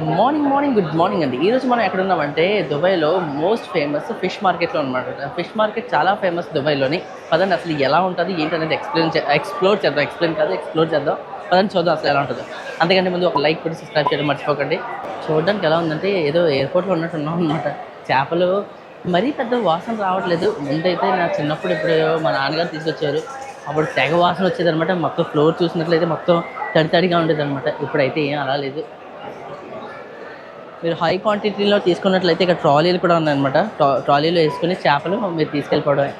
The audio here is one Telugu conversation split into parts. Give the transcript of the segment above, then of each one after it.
మార్నింగ్ మార్నింగ్ గుడ్ మార్నింగ్ అండి. ఈరోజు మనం ఎక్కడ ఉన్నామంటే దుబాయ్లో మోస్ట్ ఫేమస్ ఫిష్ మార్కెట్లో అనమాట ఫిష్ మార్కెట్ చాలా ఫేమస్ దుబాయ్లోని. పదండి అసలు ఎలా ఉంటుంది ఏంటనేది ఎక్స్ప్లెయిన్ ఎక్స్ప్లోర్ చేద్దాం. ఎక్స్ప్లెయిన్ కాదు ఎక్స్ప్లోర్ చేద్దాం. పదండి చూద్దాం అసలు ఎలా ఉంటుందో. అంతకంటే ముందు ఒక లైక్ కూడా సబ్స్క్రైబ్ చేయడం మర్చిపోకండి. చూడడానికి ఎలా ఉందంటే ఏదో ఎయిర్పోర్ట్లో ఉన్నట్టు ఉన్నాం అనమాట చేపలు మరీ పెద్ద వాసన రావట్లేదు. ముందైతే నా చిన్నప్పుడు ఇప్పుడు మా నాన్నగారు తీసుకొచ్చారు. అప్పుడు తెగ వాసన వచ్చేదన్నమాట. మొత్తం ఫ్లోర్ చూసినట్లయితే మొత్తం తడి తడిగా ఉండేది అనమాట ఇప్పుడైతే ఏం అలా లేదు. మీరు హై క్వాంటిటీలో తీసుకున్నట్లయితే ఇక్కడ ట్రాలీలు కూడా ఉన్నాయన్నమాట. ట్రాలీలో వేసుకుని చేపలు మీరు తీసుకెళ్ళిపోవడమే.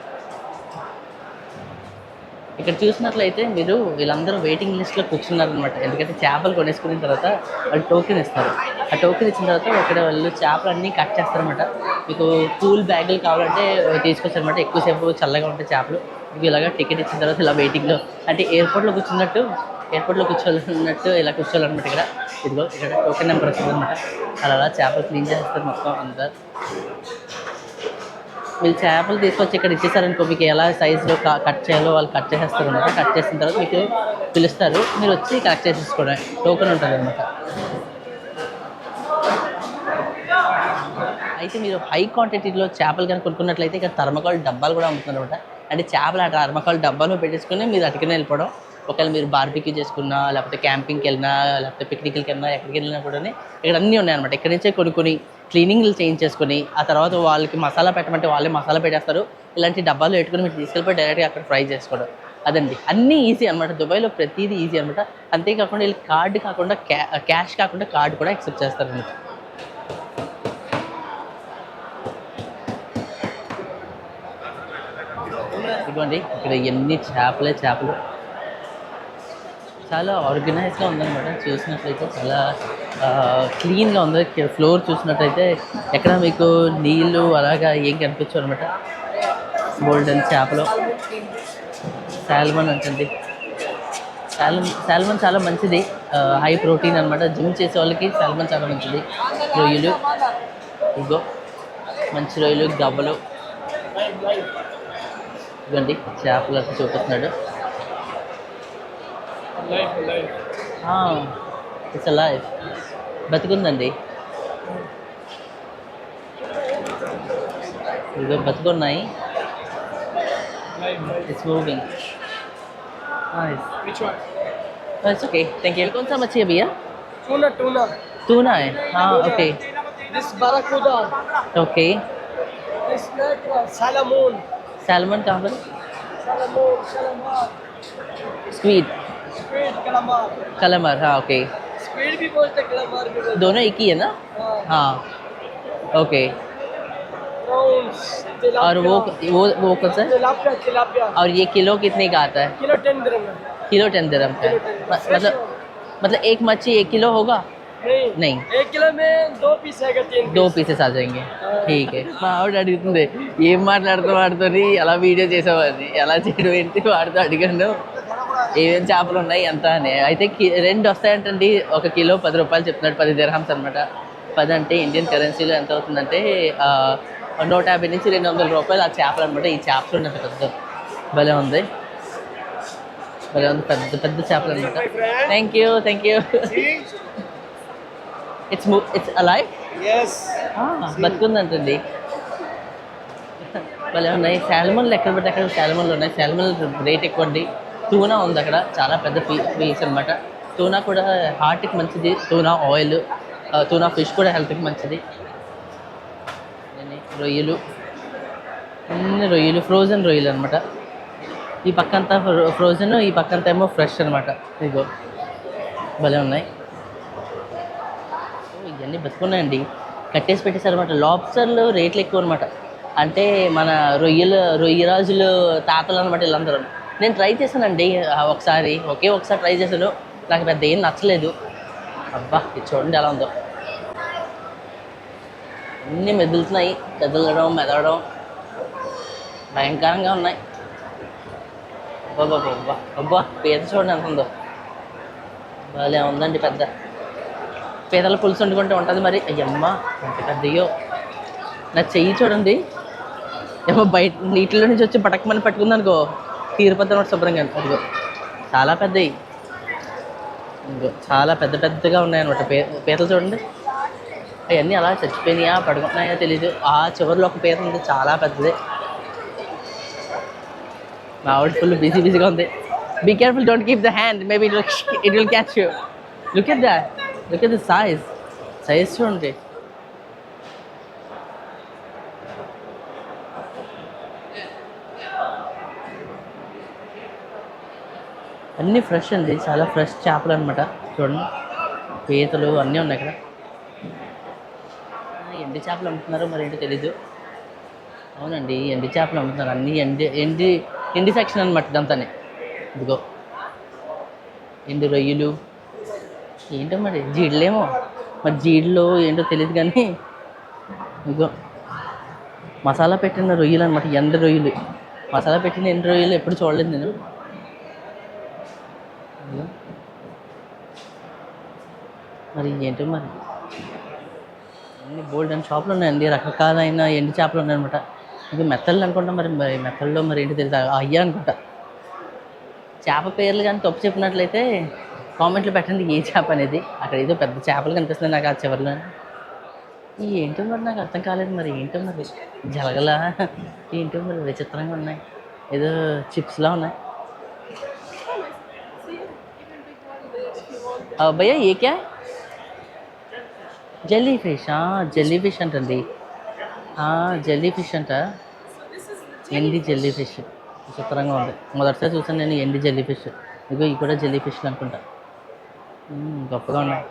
ఇక్కడ చూసినట్లయితే మీరు వీళ్ళందరూ వెయిటింగ్ లిస్ట్లో కూర్చున్నారనమాట ఎందుకంటే చేపలు కొనేసుకున్న తర్వాత వాళ్ళు టోకెన్ ఇస్తారు. ఆ టోకెన్ ఇచ్చిన తర్వాత ఇక్కడ వాళ్ళు చేపలు అన్నీ కట్ చేస్తారనమాట మీకు కూల్ బ్యాగులు కావాలంటే తీసుకొచ్చారనమాట ఎక్కువసేపు చల్లగా ఉంటాయి చేపలు. మీకు ఇలాగ టికెట్ ఇచ్చిన తర్వాత ఇలా వెయిటింగ్లో అంటే ఎయిర్పోర్ట్లో కూర్చున్నట్టు ఎయిర్పోర్ట్లో కూర్చోవాలన్నట్టు ఇలా కూర్చోవాలన్నమాట ఇక్కడ. ఇదిగో ఇక్కడ టోకెన్ నెంబర్ వస్తుంది అనమాట అలా అలా చేపలు క్లీన్ చేస్తారు మొత్తం అంతా. మీరు చేపలు తీసుకొచ్చి ఇక్కడ ఇచ్చేసారనుకో మీకు ఎలా సైజులో కట్ చేయాలో వాళ్ళు కట్ చేసేస్తారు అనమాట కట్ చేసిన తర్వాత మీకు పిలుస్తారు. మీరు వచ్చి కలెక్ట్ చేసేసుకోవడం టోకెన్ ఉంటుంది అనమాట అయితే మీరు హై క్వాంటిటీలో చేపలు కనుక కొనుక్కున్నట్లయితే ఇక్కడ థర్మకాల్ డబ్బాలు కూడా అమ్ముతున్నారు అనమాట అంటే చేపలు ఆ థర్మకాల్ డబ్బాలో పెట్టేసుకుని మీరు అటుకుని వెళ్ళిపోవడం. ఒకవేళ మీరు బార్బీక్యూ చేసుకున్నా లేకపోతే క్యాంపింగ్కి వెళ్ళినా లేకపోతే పిక్నిక్కి వెళ్ళినా ఎక్కడికి వెళ్ళినా కూడా ఇక్కడ అన్నీ ఉన్నాయన్నమాట. ఇక్కడ నుంచే కొనుక్కొని క్లీనింగ్లు చేయించేసుకొని ఆ తర్వాత వాళ్ళకి మసాలా పెట్టమంటే వాళ్ళే మసాలా పెట్టేస్తారు. ఇలాంటి డబ్బాలు పెట్టుకుని మీరు తీసుకెళ్ళిపోయి డైరెక్ట్గా అక్కడ ఫ్రై చేసుకోవడం. అదండి. అన్నీ ఈజీ అనమాట దుబాయ్లో ప్రతిదీ ఈజీ అనమాట అంతేకాకుండా వీళ్ళు కార్డు కాకుండా క్యా క్యాష్ కాకుండా కార్డు కూడా యాక్సెప్ట్ చేస్తారనమాట ఇదిగోండి. ఇక్కడ ఎన్ని చేపలే చేపలు. చాలా ఆర్గనైజ్గా ఉందన్నమాట. చూసినట్లయితే చాలా క్లీన్గా ఉంది. ఫ్లోర్ చూసినట్లయితే ఎక్కడ మీకు నీళ్ళు అలాగా ఏం కనిపించవు అనమాట గోల్డెన్ చేపలు. సాల్మన్ అంటండి. సాల్మన్ సాల్మన్ చాలా మంచిది. హై ప్రోటీన్ అనమాట జిమ్ చేసే వాళ్ళకి సాల్మన్ చాలా మంచిది. రొయ్యలు. ఇగో మంచి రొయ్యలు గవ్వలు. ఇవ్వండి చేపలు అట్లా చూపిస్తున్నాడు. ఇట్స్ లైఫ్ బతుకుందండి ఇదిగో బతుకున్నాయి it's moving Which one? It's okay thank you कौन सा मच्छी है भैया Tuna, tuna. टूना है हाँ okay This barracuda. Okay This like uh, salmon. Salmon कहाँ पर Salmon, calamar. Squid Squid, calamar. कलमर हाँ ओके Squid भी बोलते calamar भी बोलते दोनों एक ही है ना हाँ, हाँ ओके prawns, tilapia. और वो वो वो कौन सा है tilapia, tilapia. और ये किलो कितने का आता है किलो टेन dirham है किलो टेन दिरम का है किलो 10 म- मतलब मतलब एक मच्छी एक किलो होगा नहीं नहीं एक किलो में दो पीस आएगा तीन దో పీసెస్ ఆ జాయింగే ఠీకే మా ఆవిడ అడుగుతుంది ఏం మాట్లాడుతూ వాడుతుంది ఎలా వీడియో చేసావని ఎలా చేయడం ఏంటి వాడితో అడిగాను ఏమేం చేపలు ఉన్నాయి ఎంత అని. అయితే రెండు వస్తాయంటండి. ఒక కిలో పది రూపాయలు చెప్తున్నాడు పది దిర్హమ్స్ అనమాట పది అంటే ఇండియన్ కరెన్సీలో ఎంత అవుతుందంటే నూట యాభై నుంచి రెండు వందల రూపాయలు ఆ చేపలు అనమాట ఈ చేపలు ఉన్నంత పెద్ద భలే ఉంది. భలే ఉంది. పెద్ద పెద్ద చేపలు అనమాట thank you thank you it's it's alive yes. బతుకుందంటండి. భలే ఉన్నాయి. శాల్మన్లు ఎక్కడ పడితే అక్కడ శాల్మన్లు ఉన్నాయి. శాల్మన్ రేట్ ఎక్కువ అండి తూనా ఉంది అక్కడ. చాలా పెద్ద పీ పీస్ అనమాట తూనా కూడా హార్ట్కి మంచిది. తూనా ఆయిల్ తూనా ఫిష్ కూడా హెల్త్కి మంచిది. రొయ్యలు. అన్ని రొయ్యలు. ఫ్రోజన్ రొయ్యలు అనమాట ఈ పక్కంతా ఫ్రోజన్ ఈ పక్కంతా ఏమో ఫ్రెష్ అనమాట ఇదిగో. భలే ఉన్నాయి. ఇవన్నీ బతుకున్నాయండి. కట్టేసి పెట్టేశారు అనమాట లాబ్స్టర్లు రేట్లు ఎక్కువ అనమాట అంటే మన రొయ్యలు రొయ్యరాజులు తాతలు అనమాట వీళ్ళందరూ. నేను ట్రై చేశానండి ఒకసారి. ఒకే ఒకసారి ట్రై చేశాను. నాకు పెద్ద ఏం నచ్చలేదు. అబ్బా ఇది చూడండి ఎలా ఉందో. అన్నీ మెదులుతున్నాయి. కదలడం మెదలడం. భయంకరంగా ఉన్నాయి. అబ్బా అబ్బా అబ్బా పీత చూడండి ఎంత ఉందో. భలే ఉందండి పెద్ద. పీతల పులుసు వండుకుంటే ఉంటుంది మరి. అయ్యమ్మ ఎంత పెద్దయ్యో నా చెయ్యి చూడండి. ఏమో బయట నీటిలో నుంచి వచ్చి పటకమని పట్టుకుందనుకో తీరిపోతాను శుభ్రంగా అదిగో. చాలా పెద్దవి ఇంకో చాలా పెద్ద పెద్దగా ఉన్నాయన్నమాట. పీ పీతలు చూడండి. అవన్నీ అలా చచ్చిపోయినాయా పడుకుంటున్నాయా తెలీదు. ఆ చివరిలో ఒక పీత ఉంది చాలా పెద్దది. మా ఆవిడ ఫుల్ బిజీ బిజీగా ఉంది. Be careful don't keep the hand maybe it will catch you look at the look at the size size చూడండి. అన్నీ ఫ్రెష్ అండి చాలా ఫ్రెష్ చేపలు అనమాట చూడండి పీతలు అన్నీ ఉన్నాయి ఇక్కడ. ఎండి చేపలు అమ్ముతున్నారు మరి ఏంటో తెలీదు. అవునండి ఎండి చేపలు అమ్ముతున్నారు. అన్నీ ఎండి ఎండి ఎండి సెక్షన్ అనమాట ఇదంతానే. ఇదిగో ఎండు రొయ్యలు. ఏంటో మరి జీడ్లేమో మరి జీడ్లు ఏంటో తెలియదు కానీ ఇదిగో మసాలా పెట్టిన రొయ్యలు అనమాట ఎండ రొయ్యలు. మసాలా పెట్టిన ఎండు రొయ్యలు ఎప్పుడు చూడలేదు నేను. మరి ఏంటో మరి? అన్ని బోల్డ్ అండ్ షాపులు ఉన్నాయండి రకరకాలైన ఎండి చేపలు ఉన్నాయన్నమాట. ఇది మెత్తలు అనుకుంటా మరి మరి మెత్తల్లో మరి ఏంటి తెలియదు అయ్యా అనుకుంటా. చేప పేర్లు కానీ తప్పు చెప్పినట్లయితే కామెంట్లు పెట్టండి ఏ చేప అనేది. అక్కడ ఏదో పెద్ద చేపలు కనిపిస్తుంది నాకు ఆ చివరిలో. ఈ ఏంటో మరి నాకు అర్థం కాలేదు మరి ఏంటో మరి? జలగల ఏంటో మరి విచిత్రంగా ఉన్నాయి. ఏదో చిప్స్లా ఉన్నాయి. భయ్యా ఏ క్యా? జెల్లీ ఫిష్ జెల్లీ ఫిష్ అంటండి. జెల్లీ ఫిష్ అంట. ఎండి జెల్లీ ఫిష్ విచిత్రంగా ఉంది. మొదటిసారి చూసాను నేను ఎండి జెల్లీ ఫిష్ ఇగో ఇవి కూడా జెల్లీ ఫిష్ అనుకుంటా. మ్మ్, గొప్పగా ఉన్నాయి.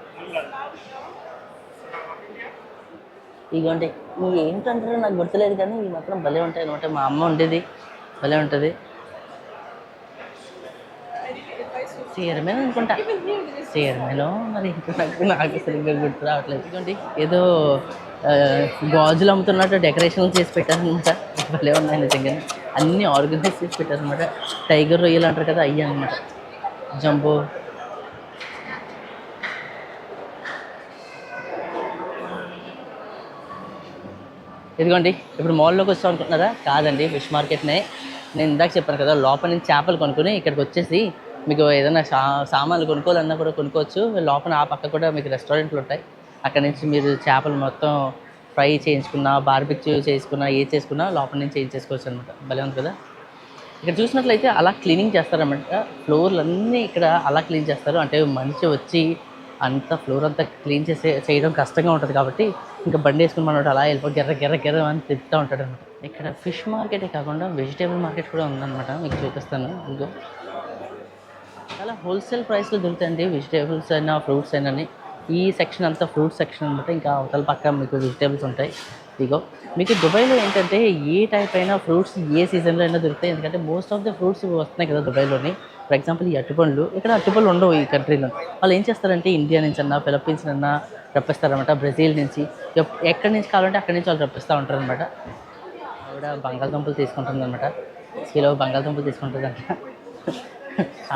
ఇగోండి ఇవి ఏంటంటారో నాకు గుర్తులేదు కానీ ఇవి మాత్రం భలే ఉంటాయి. అనమాట మా అమ్మ ఉండేది భలే ఉంటుంది. చీరమేన అనుకుంటా. చీరమేనో మరి నాకు నాకు సరిగ్గా గుర్తు రావట్లేదు. ఇదిగోండి. ఏదో గాజులు అమ్ముతున్నట్టు డెకరేషన్లు చేసి పెట్టారనమాట. భలే ఉన్నాయి నిజంగా అన్నీ ఆర్గనైజ్ చేసి పెట్టారనమాట. టైగర్ రొయ్యలు అంటారు కదా అయ్యి అనమాట జంబో. ఇదిగోండి ఇప్పుడు మాల్లోకి వస్తాం అనుకుంటున్నారా? కాదండి ఫిష్ మార్కెట్నే. నేను ఇందాక చెప్పాను కదా లోపల నుంచి చేపలు కొనుక్కొని ఇక్కడికి వచ్చేసి మీకు ఏదైనా సా సామాన్లు కొనుక్కోవాలన్నా కూడా కొనుక్కోవచ్చు. లోపల ఆ పక్క కూడా మీకు రెస్టారెంట్లు ఉంటాయి. అక్కడ నుంచి మీరు చేపలు మొత్తం ఫ్రై చేయించుకున్నా బార్బిక్యూ చేసుకున్నా ఏ చేసుకున్నా లోపల నుంచి ఏం చేసుకోవచ్చు అనమాట భలే ఉంది కదా? ఇక్కడ చూసినట్లయితే అలా క్లీనింగ్ చేస్తారన్నమాట. ఫ్లోర్లు అన్నీ ఇక్కడ అలా క్లీన్ చేస్తారు. అంటే మనిషి వచ్చి అంత ఫ్లోర్ అంతా క్లీన్ చేసే చేయడం కష్టంగా ఉంటుంది కాబట్టి ఇంకా బండి వేసుకుని మనోడు అలా వెళ్ళిపో గెర్ర గెర్ర గెర్ర అని తిప్పుతూ ఉంటాడు అనమాట ఇక్కడ ఫిష్ మార్కెటే కాకుండా వెజిటేబుల్ మార్కెట్ కూడా ఉందన్నమాట. మీకు చూపిస్తాను. ఇంకో చాలా హోల్సేల్ ప్రైస్లో దొరుకుతాయండి వెజిటేబుల్స్ అయినా ఫ్రూట్స్ అయినా ఈ సెక్షన్ అంతా ఫ్రూట్ సెక్షన్ అనమాట ఇంకా అవతల పక్క మీకు వెజిటేబుల్స్ ఉంటాయి. ఇగో మీకు దుబాయ్లో ఏంటంటే ఏ టైప్ అయినా ఫ్రూట్స్ ఏ సీజన్లో అయినా దొరుకుతాయి. ఎందుకంటే మోస్ట్ ఆఫ్ ద ఫ్రూట్స్ వస్తున్నాయి కదా దుబాయ్లోని. ఫర్ ఎగ్జాంపుల్ ఈ అరటిపండ్లు ఇక్కడ అరటిపండ్లు ఉండవు ఈ కంట్రీలో వాళ్ళు ఏం చేస్తారంటే ఇండియా నుంచి అన్నా ఫిలిప్పీన్స్ అన్నా రప్పిస్తారనమాట బ్రెజిల్ నుంచి ఎక్కడి నుంచి కావాలంటే అక్కడి నుంచి వాళ్ళు రప్పిస్తూ ఉంటారు అనమాట ఆవిడ బంగాళదుంపలు తీసుకుంటుంది అనమాట కిలో బంగాళదుంపలు తీసుకుంటుందంట.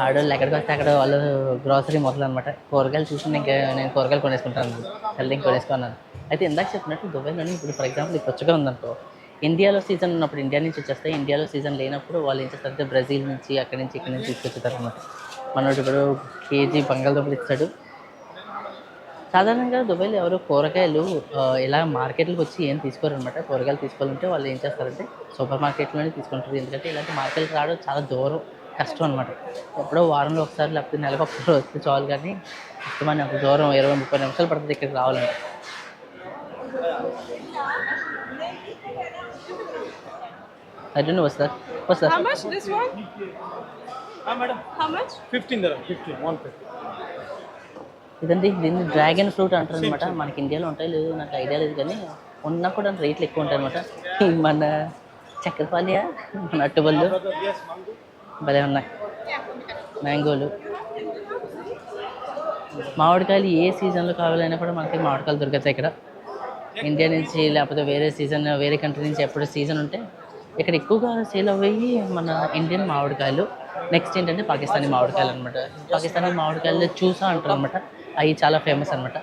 ఆడవాళ్ళు ఎక్కడికి వస్తే అక్కడ వాళ్ళు గ్రాసరీ మొదలు అనమాట కూరగాయలు చూసి ఇంకా నేను కూరగాయలు కొనేసుకుంటాను. హెల్త్ కొనేసుకున్నాను. అయితే ఇందాక చెప్పినట్టు దుబాయ్లోని ఇప్పుడు ఫర్ ఎగ్జాంపుల్ ఈ కొత్తగా ఉందనుకో ఇండియాలో సీజన్ ఉన్నప్పుడు ఇండియా నుంచి వచ్చేస్తాయి ఇండియాలో సీజన్ లేనప్పుడు వాళ్ళు ఏం చేస్తారంటే బ్రెజిల్ నుంచి అక్కడి నుంచి ఇక్కడి నుంచి తీసుకొచ్చుతారు అనమాట మనోడు ఇప్పుడు కేజీ బంగాళదుంపలు ఇస్తాడు. సాధారణంగా దుబాయ్లో ఎవరు కూరగాయలు ఇలా మార్కెట్లకు వచ్చి ఏం తీసుకోరనమాట కూరగాయలు తీసుకోవాలంటే వాళ్ళు ఏం చేస్తారంటే సూపర్ మార్కెట్లోనే తీసుకుంటారు. ఎందుకంటే ఇలాంటి మార్కెట్కి రావడం చాలా దూరం. కష్టం అనమాట ఎప్పుడో వారంలో ఒకసారి లేకపోతే నెలకు ఒకసారి వస్తే చాలు కానీ ఇష్టమని అంత దూరం ఇరవై ముప్పై నిమిషాలు పడుతుంది ఇక్కడికి రావాలంటే. అడ్డు వస్తా వస్తా. How much this one? How much? Fifteen ధర ఫిఫ్టీన్ వన్ ఫిఫ్టీ ఇదండి దీన్ని డ్రాగన్ ఫ్రూట్ అంటారు అనమాట మనకి ఇండియాలో ఉంటాయి లేదు నాకు ఐడియా లేదు కానీ ఉన్నా కూడా రేట్లు ఎక్కువ ఉంటాయి అనమాట మన చక్కెరపాలియా మన అట్టుబళ్ళు భలే ఉన్నాయి. మ్యాంగోలు. మామిడికాయలు ఏ సీజన్లో కావాలైనా కూడా మనకి మామిడికాయలు దొరుకుతాయి ఇక్కడ. ఇండియా నుంచి లేకపోతే వేరే సీజన్ వేరే కంట్రీ నుంచి ఎప్పుడు సీజన్ ఉంటే ఇక్కడ ఎక్కువగా సేల్ అయ్యి మన ఇండియన్ మామిడికాయలు. నెక్స్ట్ ఏంటంటే పాకిస్తానీ మామిడికాయలు అనమాట పాకిస్తానీ మామిడికాయలు చూసా అంటారు అనమాట అవి చాలా ఫేమస్ అనమాట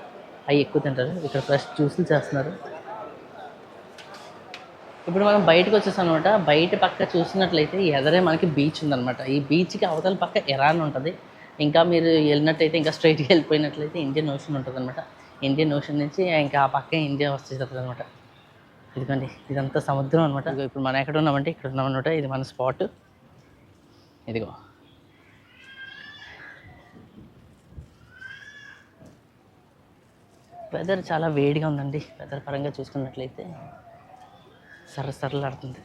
అవి ఎక్కువ తింటారు. ఇక్కడ ఫ్రెష్ జ్యూసులు చేస్తున్నారు. ఇప్పుడు మనం బయటకు వచ్చేసాం అనమాట. బయట పక్క చూసినట్లయితే ఎదరే మనకి బీచ్ ఉందన్నమాట. ఈ బీచ్కి అవతల పక్క ఇరాన్ ఉంటుంది. ఇంకా మీరు వెళ్ళినట్టయితే ఇంకా స్ట్రైట్గా వెళ్ళిపోయినట్లయితే ఇండియన్ ఓషన్ ఉంటుంది అనమాట. ఇండియన్ ఓషన్ నుంచి ఇంకా ఆ పక్క ఇండియా వచ్చేస్తుంది అనమాట. ఇదిగోండి ఇదంతా సముద్రం అనమాట. ఇప్పుడు మనం ఎక్కడ ఉన్నామంటే ఇక్కడ ఉన్నామన్నమాట ఇది మన స్పాట్ ఇదిగో. వెదర్ చాలా వేడిగా ఉందండి. వెదర్ పరంగా చూసుకున్నట్లయితే. సర్ర సర్రలాడుతుంది.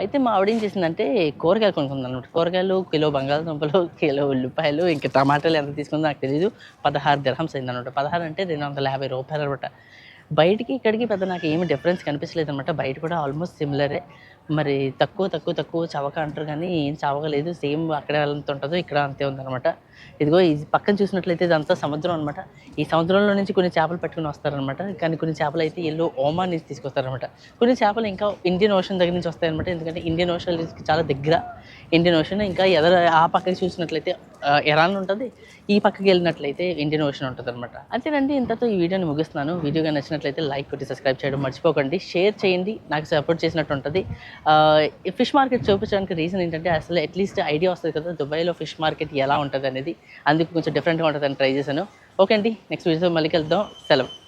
అయితే మా ఆవిడ ఏం చేసిందంటే కూరగాయలు కొనుక్కుంది అనమాట కూరగాయలు కిలో బంగాళదుంపలు కిలో ఉల్లిపాయలు ఇంకా టమాటాలు ఎంత తీసుకుందో నాకు తెలియదు పదహారు దిరహంస్ అయింది అనమాట పదహారు అంటే రెండు వందల యాభై రూపాయలు అనమాట బయటికి ఇక్కడికి పెద్ద నాకు ఏమి డిఫరెన్స్ కనిపించలేదు అనమాట బయట కూడా ఆల్మోస్ట్ సిమిలరే మరి తక్కువ తక్కువ తక్కువ చవక అంటారు కానీ ఏం చవకలేదు సేమ్ అక్కడ ఎంత ఉంటుందో ఇక్కడ అంతే ఉందన్నమాట. ఇదిగో ఇది పక్కన చూసినట్లయితే ఇదంతా సముద్రం అనమాట ఈ సముద్రంలో నుంచి కొన్ని చేపలు పట్టుకుని వస్తారనమాట కానీ కొన్ని చేపలు అయితే ఎల్లో ఓమాన్ నుంచి తీసుకొస్తారనమాట కొన్ని చేపలు ఇంకా ఇండియన్ ఓషన్ దగ్గర నుంచి వస్తాయన్నమాట. ఎందుకంటే ఇండియన్ ఓషన్ చాలా దగ్గర. ఇండియన్ ఓషన్ ఇంకా ఎదర ఆ పక్కకి చూసినట్లయితే ఆ, ఇరాన్ ఉంటుంది. ఈ పక్కకి వెళ్ళినట్లయితే ఇండియన్ ఓషన్ ఉంటుంది అనమాట అంతేనండి. ఇంతతో ఈ వీడియోని ముగిస్తున్నాను. వీడియోగా నచ్చినట్లయితే లైక్ కొట్టి సబ్స్క్రైబ్ చేయడం మర్చిపోకండి. షేర్ చేయండి. నాకు సపోర్ట్ చేసినట్టు ఉంటుంది. ఫిష్ మార్కెట్ చూపించడానికి రీజన్ ఏంటంటే అసలు అట్లీస్ట్ ఐడియా వస్తుంది కదా దుబాయ్లో ఫిష్ మార్కెట్ ఎలా ఉంటుంది అనేది అందుకు కొంచెం డిఫరెంట్గా ఉంటుందని ట్రై చేశాను. ఓకే అండి. నెక్స్ట్ వీడియో మళ్ళీ కలుద్దాం. సెలవు.